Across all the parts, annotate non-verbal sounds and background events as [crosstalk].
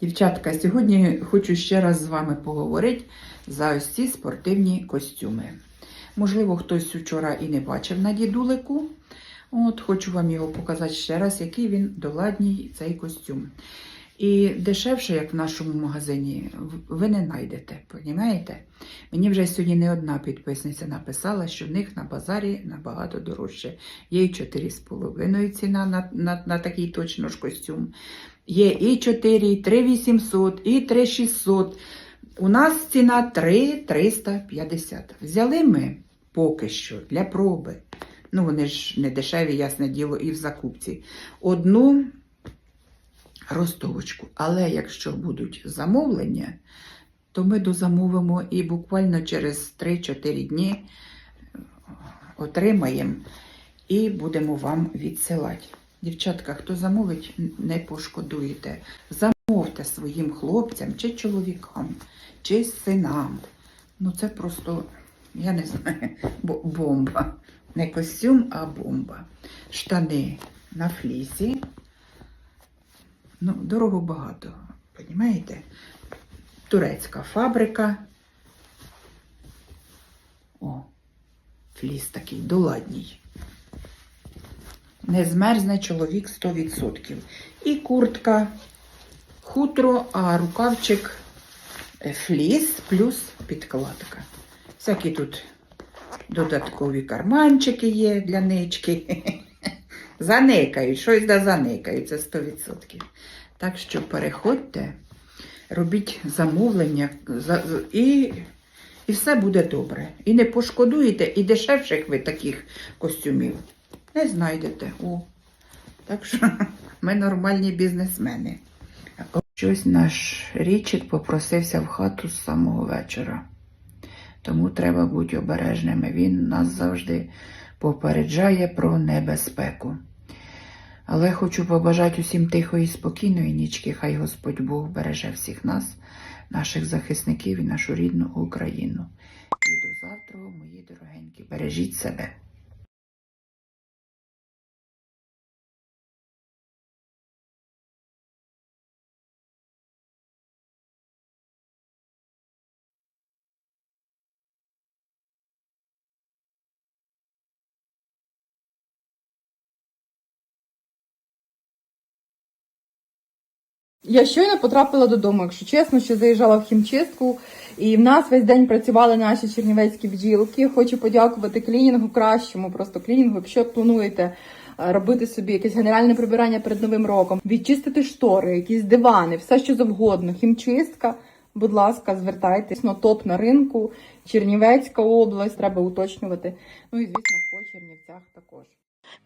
Дівчатка, сьогодні хочу ще раз з вами поговорити за ось ці спортивні костюми. Можливо, хтось вчора і не бачив на дідулику. От, хочу вам його показати ще раз, який він доладній цей костюм. І дешевше, як в нашому магазині, ви не знайдете, розумієте? Мені вже сьогодні не одна підписниця написала, що в них на базарі набагато дорожче. Є і 4,5 ціна на, на, на такий точно ж костюм. Є і 4, і 3,800, і 3,600. У нас ціна 3,350. Взяли ми поки що для проби. Ну, вони ж не дешеві, ясне діло, і в закупці. Одну ростовочку. Але якщо будуть замовлення, то ми дозамовимо і буквально через 3-4 дні е, отримаємо і будемо вам відсилати. Дівчатка, хто замовить, не пошкодуєте. Замовте своїм хлопцям чи чоловікам, чи синам. Ну це просто, я не знаю, [laughs] бомба. Не костюм, а бомба. Штани на флісі. Ну, дорого багато, розумієте? Турецька фабрика. О, фліс такий доладній. Не змерзне чоловік 100%. І куртка, хутро, а рукавчик е, фліс плюс підкладка. Всякі тут додаткові карманчики є для нички. [laughs] Заникають, щось да заникають, це 100%. Так що переходьте, робіть замовлення і, і все буде добре. І не пошкодуєте, і дешевших ви таких костюмів не знайдете. О. Так що [laughs] ми нормальні бізнесмени. Щось наш річик попросився в хату з самого вечора. Тому треба бути обережними. Він нас завжди попереджає про небезпеку. Але хочу побажати усім тихої, спокійної нічки. Хай Господь Бог береже всіх нас, наших захисників і нашу рідну Україну. І до завтра, мої дорогенькі, бережіть себе. Я щойно потрапила додому, якщо чесно, що заїжджала в хімчистку, і в нас весь день працювали наші чернівецькі бджілки. Хочу подякувати клінінгу кращому, просто клінінгу, якщо плануєте е, робити собі якесь генеральне прибирання перед новим роком, відчистити штори, якісь дивани, все що завгодно. Хімчистка, будь ласка, звертайтесь на топ на ринку, Чернівецька область, треба уточнювати. Ну і звісно, по Чернівцях також.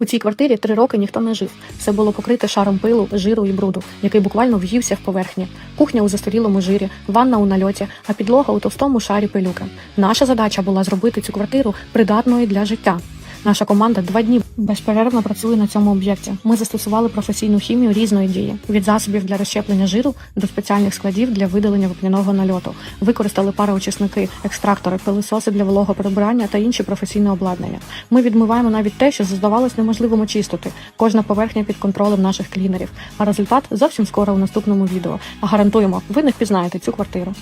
У цій квартирі три роки ніхто не жив. Все було покрите шаром пилу, жиру і бруду, який буквально в'ївся в поверхні. Кухня у застарілому жирі, ванна у нальоті, а підлога у товстому шарі пилюки. Наша задача була зробити цю квартиру придатною для життя. Наша команда два дні безперервно працює на цьому об'єкті. Ми застосували професійну хімію різної дії від засобів для розщеплення жиру до спеціальних складів для видалення вапняного нальоту. Використали пароочисники, екстрактори, пилисоси для вологого прибирання та інші професійне обладнання. Ми відмиваємо навіть те, що здавалось неможливим очистити. Кожна поверхня під контролем наших клінерів. А результат зовсім скоро у наступному відео. Гарантуємо, ви не впізнаєте цю квартиру.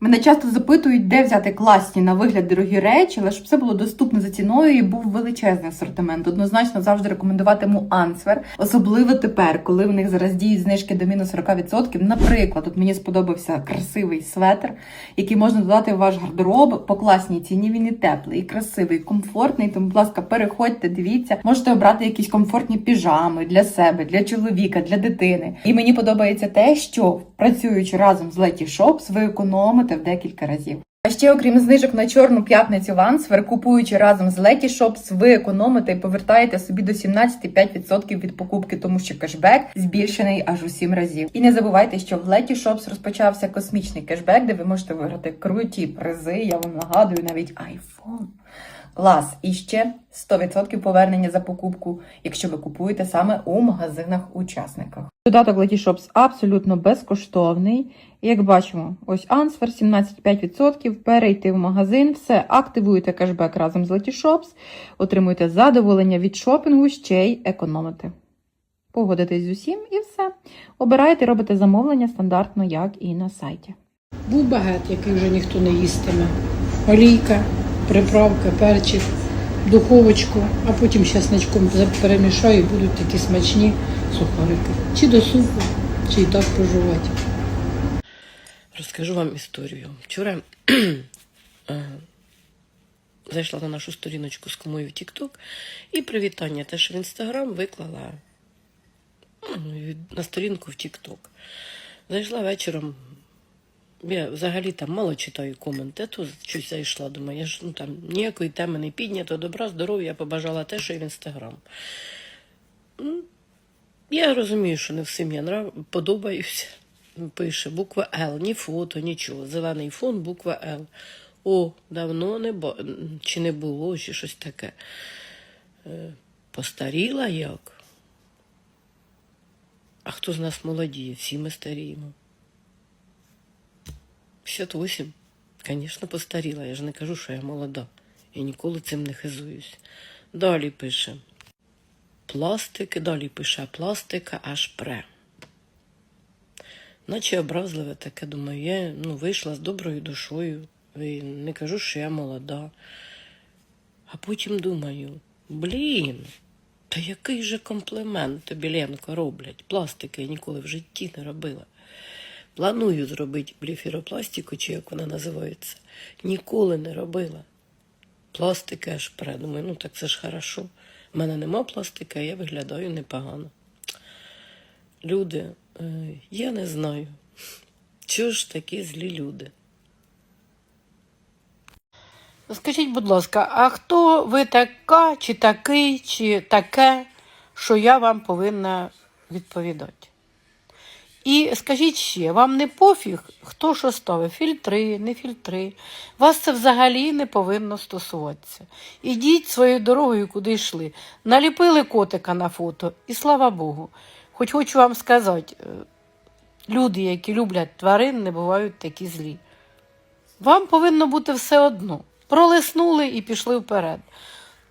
Мене часто запитують, де взяти класні на вигляд дорогі речі, але щоб все було доступно за ціною і був величезний асортимент. Однозначно завжди рекомендуватиму Ансвер, особливо тепер, коли в них зараз діють знижки до мінус 40%. Наприклад, от мені сподобався красивий светр, який можна додати в ваш гардероб по класній ціні. Він і теплий, і красивий, і комфортний. Тому, будь ласка, переходьте, дивіться, можете обрати якісь комфортні піжами для себе, для чоловіка, для дитини. І мені подобається те, що працюючи разом з Letty Shops, ви економите в декілька разів. А ще, окрім знижок на чорну п'ятницю в Ансвер, купуючи разом з Letty Shops, ви економите і повертаєте собі до 17,5% від покупки, тому що кешбек збільшений аж у 7 разів. І не забувайте, що в Letty Shops розпочався космічний кешбек, де ви можете виграти круті призи. Я вам нагадую, навіть iPhone. Клас! І ще 100% повернення за покупку, якщо ви купуєте саме у магазинах-учасниках. Додаток Letty Shops абсолютно безкоштовний. Як бачимо, ось Answer 17,5%, перейти в магазин, все, активуєте кешбек разом з Letty Shops, отримуєте задоволення від шопінгу, ще й економите. Погодитесь з усім і все. Обираєте, робите замовлення стандартно, як і на сайті. Був багет, який вже ніхто не їстиме. Олійка, приправка, перчик, духовочку, а потім з чесничком перемішаю і будуть такі смачні сухарики. Чи до супу, чи і так прожувати. Розкажу вам історію. Вчора [clears throat] е, зайшла на нашу сторіночку з комою TikTok і привітання теж в Інстаграм виклала ну, на сторінку в TikTok. Зайшла вечором. Я взагалі там мало читаю коменти, то щось зайшла. Думаю, я ж ну, там ніякої теми не піднято, добра, здоров'я, побажала те, що і в Інстаграм. Я розумію, що не всім я нрав... подобаюся. Пише буква Л, ні фото, нічого. Зелений фон, буква Л. О, давно не бо... чи не було, чи щось таке. Е, Постаріла як? А хто з нас молодіє? Всі ми старіємо. 58. Звісно, постаріла. Я ж не кажу, що я молода. Я ніколи цим не хизуюсь. Далі пише. Пластики, далі пише пластика аж пре. Наче образливе таке, думаю, я ну, вийшла з доброю душою. І не кажу, що я молода. А потім думаю, блін, та який же комплімент тобі Ленко роблять? Пластики я ніколи в житті не робила. Планую зробити бліфіропластику, чи як вона називається. Ніколи не робила. Пластики аж пре. Думаю, ну так це ж хорошо. У мене нема пластика, я виглядаю непогано. Люди, е, я не знаю, чого ж такі злі люди. Скажіть, будь ласка, а хто ви така, чи такий, чи таке, що я вам повинна відповідати? І скажіть ще, вам не пофіг, хто що ставив, фільтри, не фільтри. Вас це взагалі не повинно стосуватися. Ідіть своєю дорогою, куди йшли. Наліпили котика на фото, і слава Богу. Хоч хочу вам сказати, е, люди, які люблять тварин, не бувають такі злі. Вам повинно бути все одно. Пролиснули і пішли вперед.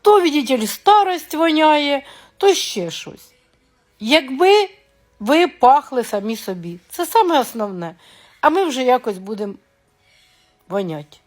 То, віддітель, старость воняє, то ще щось. Якби ви пахли самі собі, це саме основне. А ми вже якось будемо вонять.